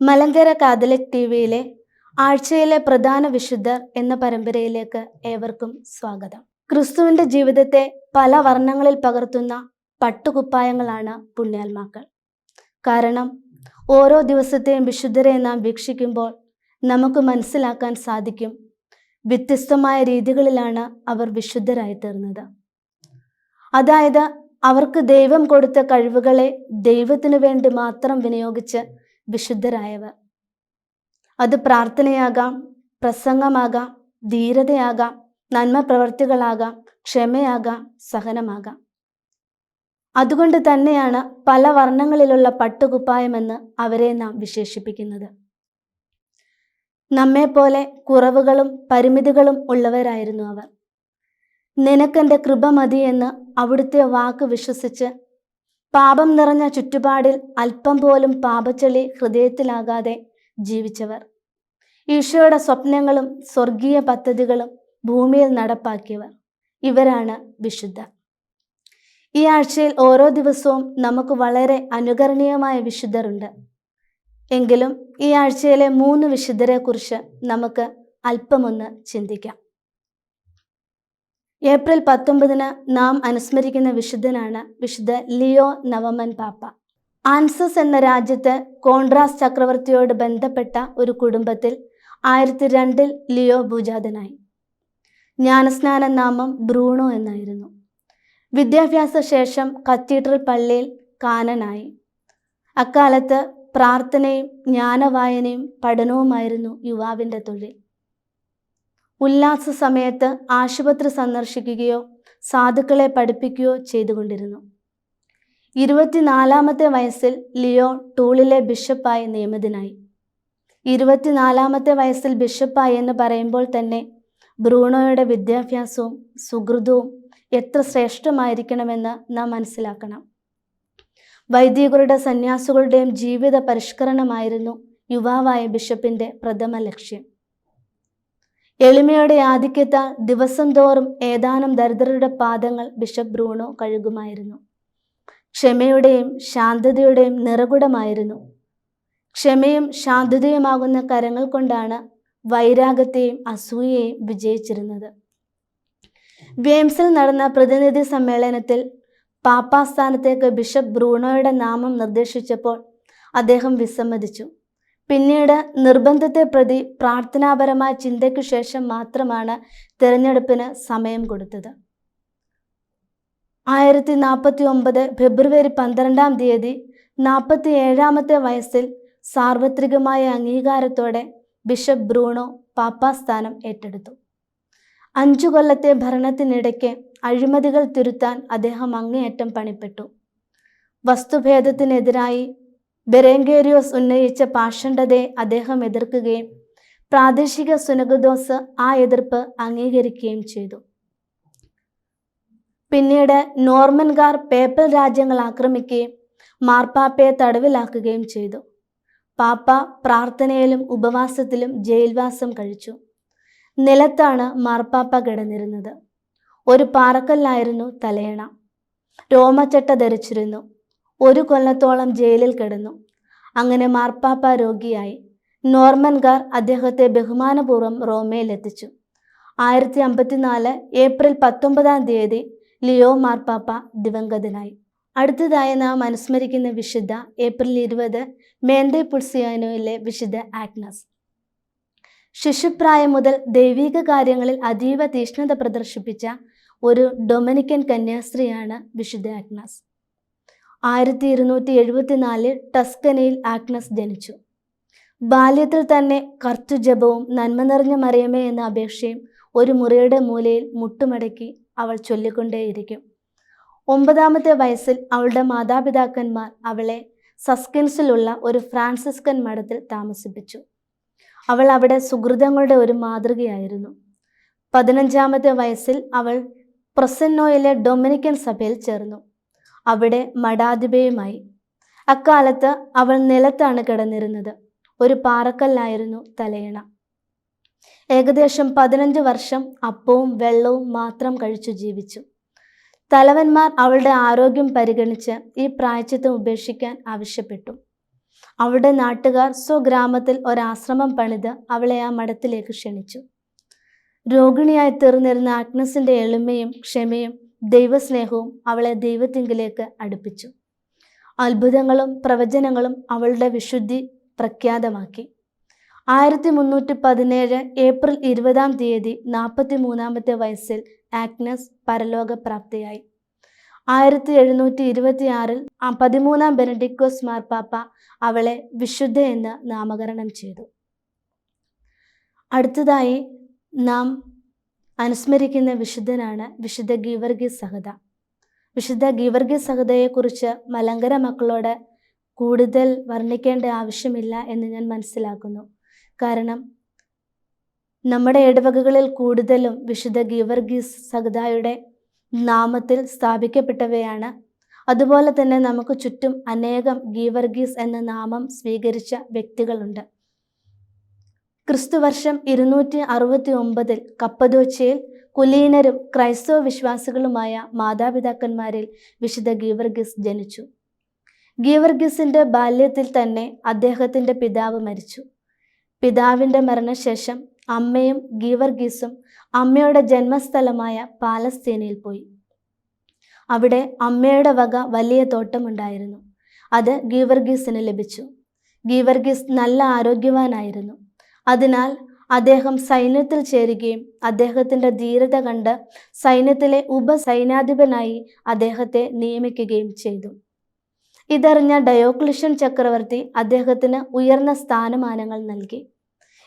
Malankara Catholic T വിയിലെ ആഴ്ചയിലെ പ്രധാന വിശുദ്ധർ എന്ന പരമ്പരയിലേക്ക് ഏവർക്കും സ്വാഗതം. ക്രിസ്തുവിന്റെ ജീവിതത്തെ പല വർണങ്ങളിൽ പകർത്തുന്ന പട്ടുകുപ്പായങ്ങളാണ് പുണ്യാത്മാക്കൾ. കാരണം ഓരോ ദിവസത്തെയും വിശുദ്ധരെ നാം വീക്ഷിക്കുമ്പോൾ നമുക്ക് മനസ്സിലാക്കാൻ സാധിക്കും വ്യത്യസ്തമായ രീതികളിലാണ് അവർ വിശുദ്ധരായി തീർന്നത് അതായത് അവർക്ക് ദൈവം കൊടുത്ത കഴിവുകളെ ദൈവത്തിനു വേണ്ടി മാത്രം വിനിയോഗിച്ച് വിശുദ്ധരായവർ. അത് പ്രാർത്ഥനയാകാം പ്രസംഗമാകാം ധീരതയാകാം നന്മ പ്രവർത്തികളാകാം ക്ഷമയാകാം സഹനമാകാം. അതുകൊണ്ട് തന്നെയാണ് പല വർണങ്ങളിലുള്ള പട്ടുകുപ്പായമെന്ന് അവരെ നാം വിശേഷിപ്പിക്കുന്നത്. നമ്മെപ്പോലെ കുറവുകളും പരിമിതികളും ഉള്ളവരായിരുന്നു അവർ. നിനക്കെന്റെ കൃപ മതിയെന്ന് അവിടുത്തെ വാക്ക് വിശ്വസിച്ച് പാപം നിറഞ്ഞ ചുറ്റുപാടിൽ അല്പം പോലും പാപച്ചെളി ഹൃദയത്തിലാകാതെ ജീവിച്ചവർ. ഈശോയുടെ സ്വപ്നങ്ങളും സ്വർഗീയ പദ്ധതികളും ഭൂമിയിൽ നടപ്പാക്കിയവർ. ഇവരാണ് വിശുദ്ധ ഈ ആഴ്ചയിൽ ഓരോ ദിവസവും നമുക്ക് വളരെ അനുകരണീയമായ വിശുദ്ധരുണ്ട്. എങ്കിലും ഈ ആഴ്ചയിലെ മൂന്ന് വിശുദ്ധരെക്കുറിച്ച് നമുക്ക് അല്പമൊന്ന് ചിന്തിക്കാം. ഏപ്രിൽ പത്തൊമ്പതിന് നാം അനുസ്മരിക്കുന്ന വിശുദ്ധനാണ് വിശുദ്ധ ലിയോ നവമൻ പാപ്പ. ആൻസസ് എന്ന രാജ്യത്ത് കോൺട്രാസ് ചക്രവർത്തിയോട് ബന്ധപ്പെട്ട ഒരു കുടുംബത്തിൽ ആയിരത്തി രണ്ടിൽ ലിയോ ഭൂജാതനായി. ജ്ഞാനസ്നാന നാമം ബ്രൂണോ എന്നായിരുന്നു. വിദ്യാഭ്യാസ ശേഷം കത്തീഡ്രൽ പള്ളിയിൽ കാനനായി. അക്കാലത്ത് പ്രാർത്ഥനയും ജ്ഞാനവായനയും പഠനവുമായിരുന്നു യുവാവിന്റെ തൊഴിൽ. ഉല്ലാസ സമയത്ത് ആശുപത്രി സന്ദർശിക്കുകയോ സാധുക്കളെ പഠിപ്പിക്കുകയോ ചെയ്തുകൊണ്ടിരുന്നു. ഇരുപത്തിനാലാമത്തെ വയസ്സിൽ ലിയോൺ ടൂളിലെ ബിഷപ്പായി നിയമിതനായി. ഇരുപത്തിനാലാമത്തെ വയസ്സിൽ ബിഷപ്പായി എന്ന് പറയുമ്പോൾ തന്നെ ബ്രൂണോയുടെ വിദ്യാഭ്യാസവും സുഹൃതവും എത്ര ശ്രേഷ്ഠമായിരിക്കണമെന്ന് നാം മനസ്സിലാക്കണം. വൈദികരുടെ സന്യാസികളുടെയും ജീവിത പരിഷ്കരണമായിരുന്നു യുവാവായ ബിഷപ്പിന്റെ പ്രഥമ ലക്ഷ്യം. എളിമയുടെ ആധിക്യത്താൽ ദിവസം തോറും ഏതാനും ദരിദ്രരുടെ പാദങ്ങൾ ബിഷപ്പ് ബ്രൂണോ കഴുകുമായിരുന്നു. ക്ഷമയുടെയും ശാന്തതയുടെയും നിറകുടമായിരുന്നു. ക്ഷമയും ശാന്തതയുമാകുന്ന കരങ്ങൾ കൊണ്ടാണ് വൈരാഗത്തെയും അസൂയയെയും വിജയിച്ചിരുന്നത്. വേംസിൽ നടന്ന പ്രതിനിധി സമ്മേളനത്തിൽ പാപ്പാസ്ഥാനത്തേക്ക് ബിഷപ്പ് ബ്രൂണോയുടെ നാമം നിർദ്ദേശിച്ചപ്പോൾ അദ്ദേഹം വിസമ്മതിച്ചു. പിന്നീട് നിർബന്ധത്തെ പ്രതി പ്രാർത്ഥനാപരമായ ചിന്തയ്ക്ക് ശേഷം മാത്രമാണ് തിരഞ്ഞെടുപ്പിന് സമയം കൊടുത്തത്. ആയിരത്തി നാൽപ്പത്തി ഒമ്പത് ഫെബ്രുവരി പന്ത്രണ്ടാം തീയതി നാൽപ്പത്തി ഏഴാമത്തെ വയസ്സിൽ സാർവത്രികമായ അംഗീകാരത്തോടെ ബിഷപ്പ് ബ്രൂണോ പാപ്പാസ്ഥാനം ഏറ്റെടുത്തു. അഞ്ചു കൊല്ലത്തെ ഭരണത്തിനിടയ്ക്ക് അഴിമതികൾ തിരുത്താൻ അദ്ദേഹം അങ്ങേയറ്റം പണിപ്പെട്ടു. വസ്തുഭേദത്തിനെതിരായി ബെരേങ്കേരിയോസ് ഉന്നയിച്ച പാഷണ്ഡതയെ അദ്ദേഹം എതിർക്കുകയും പ്രാദേശിക സുനഗദോസ് ആ എതിർപ്പ് അംഗീകരിക്കുകയും ചെയ്തു. പിന്നീട് നോർമൻകാർ പേപ്പൽ രാജ്യങ്ങൾ ആക്രമിക്കുകയും മാർപ്പാപ്പയെ തടവിലാക്കുകയും ചെയ്തു. പാപ്പ പ്രാർത്ഥനയിലും ഉപവാസത്തിലും ജയിൽവാസം കഴിച്ചു. നിലത്താണ് മാർപ്പാപ്പ കിടന്നിരുന്നത്. ഒരു പാറക്കല്ലായിരുന്നു തലയണ. രോമച്ചട്ട ധരിച്ചിരുന്നു. ഒരു കൊല്ലത്തോളം ജയിലിൽ കിടന്നു. അങ്ങനെ മാർപ്പാപ്പ രോഗിയായി. നോർമൻകാർ അദ്ദേഹത്തെ ബഹുമാനപൂർവം റോമയിൽ എത്തിച്ചു. ആയിരത്തി അമ്പത്തിനാല് ഏപ്രിൽ പത്തൊമ്പതാം തീയതി ലിയോ മാർപ്പാപ്പ ദിവംഗതനായി. അടുത്തതായി നാം അനുസ്മരിക്കുന്ന വിശുദ്ധ ഏപ്രിൽ ഇരുപത് മേന്തേ പുൾസിയാനോയിലെ വിശുദ്ധ ആഗ്നസ്. ശിശുപ്രായം മുതൽ ദൈവിക കാര്യങ്ങളിൽ അതീവ തീഷ്ണത പ്രദർശിപ്പിച്ച ഒരു ഡൊമിനിക്കൻ കന്യാസ്ത്രീയാണ് വിശുദ്ധ ആഗ്നസ്. ആയിരത്തി ഇരുന്നൂറ്റി എഴുപത്തിനാലിൽ ടസ്കനയിൽ ആഗ്നസ് ജനിച്ചു. ബാല്യത്തിൽ തന്നെ കർത്തുജപവും നന്മ നിറഞ്ഞ മറിയമേ എന്ന അപേക്ഷയും ഒരു മുറിയുടെ മൂലയിൽ മുട്ടുമടക്കി അവൾ ചൊല്ലിക്കൊണ്ടേയിരിക്കും. ഒമ്പതാമത്തെ വയസ്സിൽ അവളുടെ മാതാപിതാക്കന്മാർ അവളെ സസ്കിൻസിലുള്ള ഒരു ഫ്രാൻസിസ്കൻ മഠത്തിൽ താമസിപ്പിച്ചു. അവൾ അവിടെ സുഹൃതങ്ങളുടെ ഒരു മാതൃകയായിരുന്നു. പതിനഞ്ചാമത്തെ വയസ്സിൽ അവൾ പ്രസന്നോയിലെ ഡൊമിനിക്കൻ സഭയിൽ ചേർന്നു. അവിടെ മഠാധിപയുമായി. അക്കാലത്ത് അവൾ നിലത്താണ് കിടന്നിരുന്നത്. ഒരു പാറക്കല്ലായിരുന്നു തലയണ. ഏകദേശം പതിനഞ്ച് വർഷം അപ്പവും വെള്ളവും മാത്രം കഴിച്ചു ജീവിച്ചു. തലവന്മാർ അവളുടെ ആരോഗ്യം പരിഗണിച്ച് ഈ പ്രായച്ചിത്തം ഉപേക്ഷിക്കാൻ ആവശ്യപ്പെട്ടു. അവളുടെ നാട്ടുകാർ സ്വഗ്രാമത്തിൽ ഒരാശ്രമം പണിത് അവളെ ആ മഠത്തിലേക്ക് ക്ഷണിച്ചു. രോഗിണിയായി തീർന്നിരുന്ന ആഗ്നസിന്റെ എളിമയും ക്ഷമയും ദൈവസ്നേഹവും അവളെ ദൈവത്തിങ്കിലേക്ക് അടുപ്പിച്ചു. അത്ഭുതങ്ങളും പ്രവചനങ്ങളും അവളുടെ വിശുദ്ധി പ്രഖ്യാതമാക്കി. ആയിരത്തി മുന്നൂറ്റി പതിനേഴ് ഏപ്രിൽ ഇരുപതാം തീയതി നാൽപ്പത്തി മൂന്നാമത്തെ വയസ്സിൽ ആഗ്നസ് പരലോകപ്രാപ്തിയായി. ആയിരത്തി എഴുന്നൂറ്റി ഇരുപത്തി ആറിൽ പതിമൂന്നാം ബെനഡിക്കോസ് മാർപ്പാപ്പ അവളെ വിശുദ്ധ എന്ന് നാമകരണം ചെയ്തു. അടുത്തതായി നാം അനുസ്മരിക്കുന്ന വിശുദ്ധനാണ് വിശുദ്ധ ഗീവർഗീസ് സഹത. വിശുദ്ധ ഗീവർഗീസ് സഹതയെക്കുറിച്ച് മലങ്കര മക്കളോട് കൂടുതൽ വർണിക്കേണ്ട ആവശ്യമില്ല എന്ന് ഞാൻ മനസ്സിലാക്കുന്നു. കാരണം നമ്മുടെ ഇടവകകളിൽ കൂടുതലും വിശുദ്ധ ഗീവർഗീസ് സഹതായുടെ നാമത്തിൽ സ്ഥാപിക്കപ്പെട്ടവയാണ്. അതുപോലെ തന്നെ നമുക്ക് ചുറ്റും അനേകം ഗീവർഗീസ് എന്ന നാമം സ്വീകരിച്ച വ്യക്തികളുണ്ട്. ക്രിസ്തുവർഷം ഇരുന്നൂറ്റി അറുപത്തി ഒമ്പതിൽ കപ്പദോച്ചയിൽ കുലീനരും ക്രൈസ്തവ വിശ്വാസികളുമായ മാതാപിതാക്കന്മാരിൽ വിശുദ്ധ ഗീവർഗീസ് ജനിച്ചു. ഗീവർഗീസിന്റെ ബാല്യത്തിൽ തന്നെ അദ്ദേഹത്തിന്റെ പിതാവ് മരിച്ചു. പിതാവിന്റെ മരണശേഷം അമ്മയും ഗീവർഗീസും അമ്മയുടെ ജന്മസ്ഥലമായ പാലസ്തീനയിൽ പോയി. അവിടെ അമ്മയുടെ വക വലിയ തോട്ടമുണ്ടായിരുന്നു. അത് ഗീവർഗീസിന് ലഭിച്ചു. ഗീവർഗീസ് നല്ല ആരോഗ്യവാനായിരുന്നു. അതിനാൽ അദ്ദേഹം സൈന്യത്തിൽ ചേരുകയും അദ്ദേഹത്തിന്റെ ധീരത കണ്ട് സൈന്യത്തിലെ ഉപസൈനാധിപനായി അദ്ദേഹത്തെ നിയമിക്കുകയും ചെയ്തു. ഇതറിഞ്ഞ ഡയോക്ലിഷ്യൻ ചക്രവർത്തി അദ്ദേഹത്തിന് ഉയർന്ന സ്ഥാനമാനങ്ങൾ നൽകി.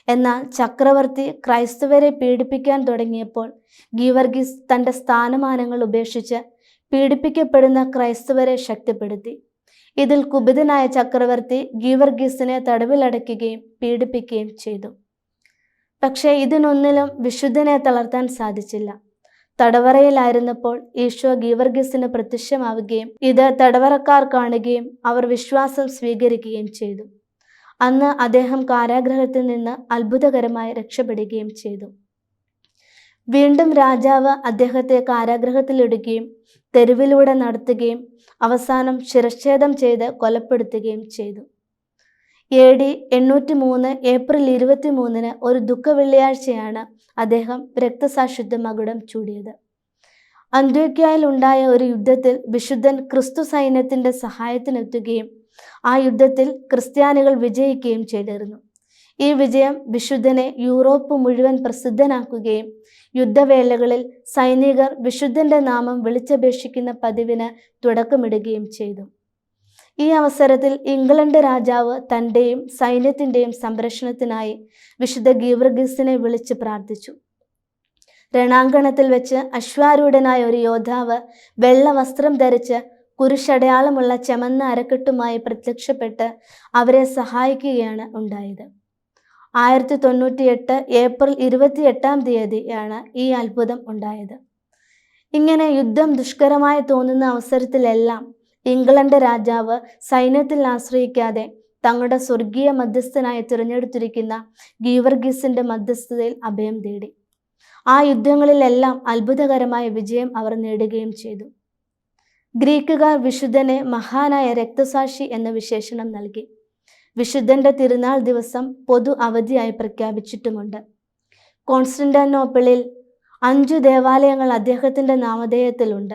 എന്നാൽ ചക്രവർത്തി ക്രൈസ്തവരെ പീഡിപ്പിക്കാൻ തുടങ്ങിയപ്പോൾ ഗീവർഗീസ് തന്റെ സ്ഥാനമാനങ്ങൾ ഉപേക്ഷിച്ച് പീഡിപ്പിക്കപ്പെടുന്ന ക്രൈസ്തവരെ ശക്തിപ്പെടുത്തി. ഇതിൽ കുപിതനായ ചക്രവർത്തി ഗീവർഗീസിനെ തടവിലടയ്ക്കുകയും പീഡിപ്പിക്കുകയും ചെയ്തു. പക്ഷേ ഇതിനൊന്നിലും വിശുദ്ധനെ തളർത്താൻ സാധിച്ചില്ല. തടവറയിലായിരുന്നപ്പോൾ ഈശോ ഗീവർഗീസിന് പ്രത്യക്ഷമാവുകയും ഇത് തടവറക്കാർ കാണുകയും അവർ വിശ്വാസം സ്വീകരിക്കുകയും ചെയ്തു. അന്ന് അദ്ദേഹം കാരാഗ്രഹത്തിൽ നിന്ന് അത്ഭുതകരമായി രക്ഷപ്പെടുകയും ചെയ്തു. വീണ്ടും രാജാവ് അദ്ദേഹത്തെ കാരാഗ്രഹത്തിലിടുകയും തെരുവിലൂടെ നടത്തുകയും അവസാനം ശിരച്ഛേദം ചെയ്ത് കൊലപ്പെടുത്തുകയും ചെയ്തു. എ ഡി എണ്ണൂറ്റി മൂന്ന് ഏപ്രിൽ ഇരുപത്തി മൂന്നിന് ഒരു ദുഃഖ വെള്ളിയാഴ്ചയാണ് അദ്ദേഹം രക്തസാക്ഷിത്വ മകുടം ചൂടിയത്. അന്ത്യോക്യയിൽ ഉണ്ടായ ഒരു യുദ്ധത്തിൽ വിശുദ്ധൻ ക്രിസ്തു സൈന്യത്തിന്റെ സഹായത്തിനെത്തുകയും ആ യുദ്ധത്തിൽ ക്രിസ്ത്യാനികൾ വിജയിക്കുകയും ചെയ്തിരുന്നു. ഈ വിജയം വിശുദ്ധനെ യൂറോപ്പ് മുഴുവൻ പ്രസിദ്ധനാക്കുകയും യുദ്ധവേളകളിൽ സൈനികർ വിശുദ്ധന്റെ നാമം വിളിച്ചപേക്ഷിക്കുന്ന പതിവിന് തുടക്കമിടുകയും ചെയ്തു. ഈ അവസരത്തിൽ ഇംഗ്ലണ്ട് രാജാവ് തന്റെയും സൈന്യത്തിന്റെയും സംരക്ഷണത്തിനായി വിശുദ്ധ ഗീവർഗീസിനെ വിളിച്ച് പ്രാർത്ഥിച്ചു. രണാങ്കണത്തിൽ വെച്ച് അശ്വാരൂഢനായ ഒരു യോദ്ധാവ് വെള്ള വസ്ത്രം ധരിച്ച് കുരിശടയാളമുള്ള ചമന്ന അരക്കെട്ടുമായി പ്രത്യക്ഷപ്പെട്ട് അവരെ സഹായിക്കുകയാണ് ഉണ്ടായത്. ആയിരത്തി തൊണ്ണൂറ്റി എട്ട് ഏപ്രിൽ ഇരുപത്തി എട്ടാം തീയതിയാണ് ഈ അത്ഭുതം ഉണ്ടായത്. ഇങ്ങനെ യുദ്ധം ദുഷ്കരമായി തോന്നുന്ന അവസരത്തിലെല്ലാം ഇംഗ്ലണ്ട് രാജാവ് സൈന്യത്തിൽ ആശ്രയിക്കാതെ തങ്ങളുടെ സ്വർഗീയ മധ്യസ്ഥനായി തിരഞ്ഞെടുത്തിരിക്കുന്ന ഗീവർഗീസിന്റെ മധ്യസ്ഥതയിൽ അഭയം തേടി. ആ യുദ്ധങ്ങളിലെല്ലാം അത്ഭുതകരമായ വിജയം അവർ നേടുകയും ചെയ്തു. ഗ്രീക്കുകാർ വിശുദ്ധനെ മഹാനായ രക്തസാക്ഷി എന്ന വിശേഷണം നൽകി. വിശുദ്ധന്റെ തിരുനാൾ ദിവസം പൊതു അവധിയായി പ്രഖ്യാപിച്ചിട്ടുമുണ്ട്. കോൺസ്റ്റന്റാനോപ്പിളിൽ അഞ്ചു ദേവാലയങ്ങൾ അദ്ദേഹത്തിന്റെ നാമധേയത്തിലുണ്ട്.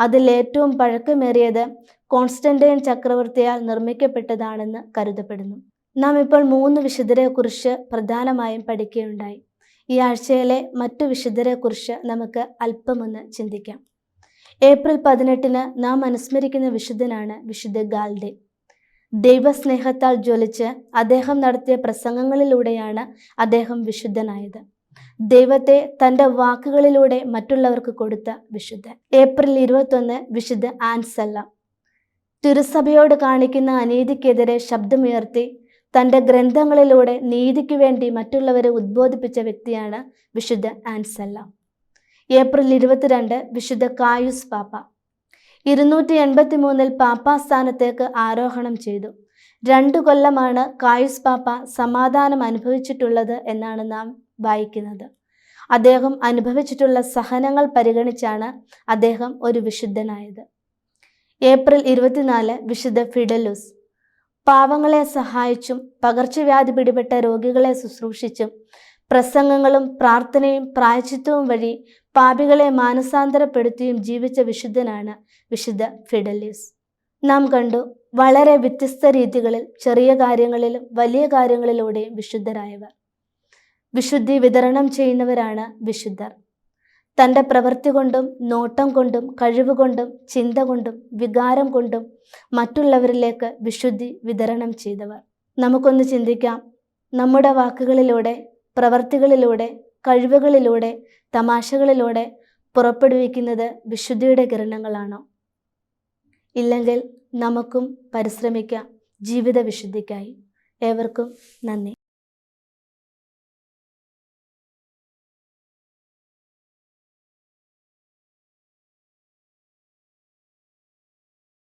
അതിൽ ഏറ്റവും പഴക്കമേറിയത് കോൺസ്റ്റന്റൈൻ ചക്രവർത്തിയാൽ നിർമ്മിക്കപ്പെട്ടതാണെന്ന് കരുതപ്പെടുന്നു. നാം ഇപ്പോൾ മൂന്ന് വിശുദ്ധരെക്കുറിച്ച് പ്രധാനമായും പഠിക്കുകയുണ്ടായി. ഈ ആഴ്ചയിലെ മറ്റു വിശുദ്ധരെക്കുറിച്ച് നമുക്ക് അല്പമൊന്ന് ചിന്തിക്കാം. ഏപ്രിൽ പതിനെട്ടിന് നാം അനുസ്മരിക്കുന്ന വിശുദ്ധനാണ് വിശുദ്ധ ഗാൽഡെ. ദൈവസ്നേഹത്താൽ ജ്വലിച്ച് അദ്ദേഹം നടത്തിയ പ്രസംഗങ്ങളിലൂടെയാണ് അദ്ദേഹം വിശുദ്ധനായത്. ദൈവത്തെ തന്റെ വാക്കുകളിലൂടെ മറ്റുള്ളവർക്ക് കൊടുത്ത വിശുദ്ധൻ. ഏപ്രിൽ ഇരുപത്തൊന്ന് വിശുദ്ധ ആൻസല്ല. തിരുസഭയോട് കാണിക്കുന്ന അനീതിക്കെതിരെ ശബ്ദമുയർത്തി തന്റെ ഗ്രന്ഥങ്ങളിലൂടെ നീതിക്ക് വേണ്ടി മറ്റുള്ളവരെ ഉദ്ബോധിപ്പിച്ച വ്യക്തിയാണ് വിശുദ്ധ ആൻസല്ല. ഏപ്രിൽ ഇരുപത്തിരണ്ട് വിശുദ്ധ കായുസ് പാപ്പ. ഇരുന്നൂറ്റി എൺപത്തി മൂന്നിൽ പാപ്പാ സ്ഥാനത്തേക്ക് ആരോഹണം ചെയ്തു. രണ്ടു കൊല്ലമാണ് കായുസ് പാപ്പ സമാധാനം അനുഭവിച്ചിട്ടുള്ളത് എന്നാണ് നാം വായിക്കുന്നത്. അദ്ദേഹം അനുഭവിച്ചിട്ടുള്ള സഹനങ്ങൾ പരിഗണിച്ചാണ് അദ്ദേഹം ഒരു വിശുദ്ധനായത്. ഏപ്രിൽ ഇരുപത്തിനാല് വിശുദ്ധ ഫിഡലുസ്. പാവങ്ങളെ സഹായിച്ചും പകർച്ചവ്യാധി പിടിപെട്ട രോഗികളെ ശുശ്രൂഷിച്ചും പ്രസംഗങ്ങളും പ്രാർത്ഥനയും പ്രായച്ചിത്വവും വഴി പാപികളെ മാനസാന്തരപ്പെടുത്തിയും ജീവിച്ച വിശുദ്ധനാണ് വിശുദ്ധ ഫിഡലിസ്. നാം കണ്ടു വളരെ വ്യത്യസ്ത രീതികളിൽ ചെറിയ കാര്യങ്ങളിലും വലിയ കാര്യങ്ങളിലൂടെയും വിശുദ്ധരായവർ. വിശുദ്ധി വിതരണം ചെയ്യുന്നവരാണ് വിശുദ്ധർ. തന്റെ പ്രവൃത്തി കൊണ്ടും നോട്ടം കൊണ്ടും കഴിവ് കൊണ്ടും ചിന്ത കൊണ്ടും വികാരം കൊണ്ടും മറ്റുള്ളവരിലേക്ക് വിശുദ്ധി വിതരണം ചെയ്തവർ. നമുക്കൊന്ന് ചിന്തിക്കാം നമ്മുടെ വാക്കുകളിലൂടെ പ്രവർത്തികളിലൂടെ കഴിവുകളിലൂടെ തമാശകളിലൂടെ പുറപ്പെടുവിക്കുന്നത് വിശുദ്ധിയുടെ കിരണങ്ങളാണോ? ഇല്ലെങ്കിൽ നമുക്കും പരിശ്രമിക്കാം ജീവിത വിശുദ്ധിക്കായി ഏവർക്കും നന്ദി.